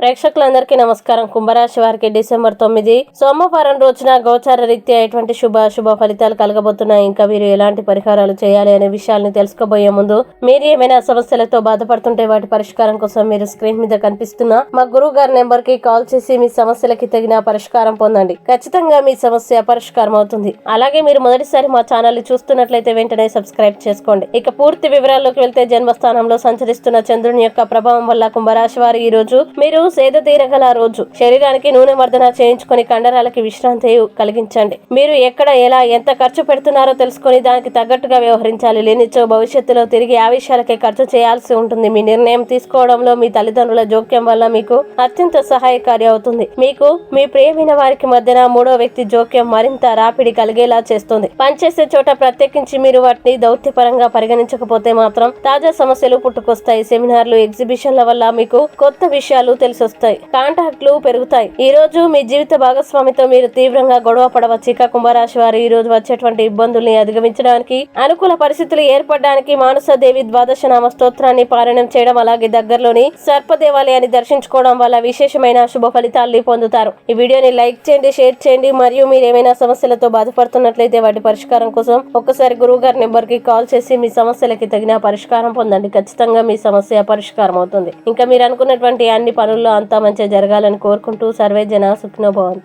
ప్రేక్షకులందరికీ నమస్కారం. కుంభరాశి వారికి డిసెంబర్ తొమ్మిది సోమవారం రోజున గోచార రీత్యా ఎటువంటి శుభ శుభ ఫలితాలు కలగబోతున్నాయి? ఇంకా మీరు ఎలాంటి పరిహారాలు చేయాలి అనే విషయాల్ని తెలుసుకోబోయే ముందు మీరు ఏమైనా సమస్యలతో బాధపడుతుంటే వాటి పరిష్కారం కోసం మీరు స్క్రీన్ మీద కనిపిస్తున్న మా గురువు గారి నెంబర్కి కాల్ చేసి మీ సమస్యలకి తగిన పరిష్కారం పొందండి. ఖచ్చితంగా మీ సమస్య పరిష్కారం అవుతుంది. అలాగే మీరు మొదటిసారి మా ఛానల్ చూస్తున్నట్లయితే వెంటనే సబ్స్క్రైబ్ చేసుకోండి. ఇక పూర్తి వివరాల్లోకి వెళ్తే జన్మస్థానంలో సంచరిస్తున్న చంద్రుని యొక్క ప్రభావం వల్ల కుంభరాశి వారు ఈ రోజు మీరు సేద తీరగల రోజు శరీరానికి నూనె మర్దన చేయించుకుని కండరాలకి విశ్రాంతి కలిగించండి. మీరు ఎక్కడ ఎలా ఎంత ఖర్చు పెడుతున్నారో తెలుసుకొని దానికి తగ్గట్టుగా వ్యవహరించాలి. లేనిచో భవిష్యత్తులో తిరిగి ఆ విషయాలకే ఖర్చు చేయాల్సి ఉంటుంది. మీ నిర్ణయం తీసుకోవడంలో మీ తల్లిదండ్రుల జోక్యం వల్ల మీకు అత్యంత సహాయకారి అవుతుంది. మీకు మీ ప్రియమైన వారికి మధ్యన మూడో వ్యక్తి జోక్యం మరింత రాపిడి కలిగేలా చేస్తుంది. పనిచేసే చోట ప్రత్యేకించి మీరు వాటిని దౌత్యపరంగా పరిగణించకపోతే మాత్రం తాజా సమస్యలు పుట్టుకొస్తాయి. సెమినార్లు ఎగ్జిబిషన్ల వల్ల మీకు కొత్త విషయాలు తెలిసొస్తాయి కాంటాక్ట్లు పెరుగుతాయి. ఈ రోజు మీ జీవిత భాగస్వామితో మీరు తీవ్రంగా గొడవ పడవచ్చు. ఇక కుంభరాశి వారు ఈ రోజు వచ్చేటువంటి ఇబ్బందుల్ని అధిగమించడానికి అనుకూల పరిస్థితులు ఏర్పడడానికి మానసదేవి ద్వాదశ నామ స్తోత్రాన్ని పారాయణం చేయడం అలాగే దగ్గరలోని సర్ప దేవాలయాన్ని దర్శించుకోవడం వల్ల విశేషమైన శుభ ఫలితాల్ని పొందుతారు. ఈ వీడియోని లైక్ చేయండి షేర్ చేయండి. మరియు మీరు ఏమైనా సమస్యలతో బాధపడుతున్నట్లయితే వాటి పరిష్కారం కోసం ఒక్కసారి గురువు గారి నెంబర్కి కాల్ చేసి మీ సమస్యలకి తగిన పరిష్కారం పొందండి. ఖచ్చితంగా మీ సమస్య పరిష్కారం అవుతుంది ఇంకా మీరు అనుకున్నటువంటి అన్ని పనుల్లో అంతా మంచిగా జరగాలని కోరుకుంటూ సర్వే జన సుఖినోభవంతు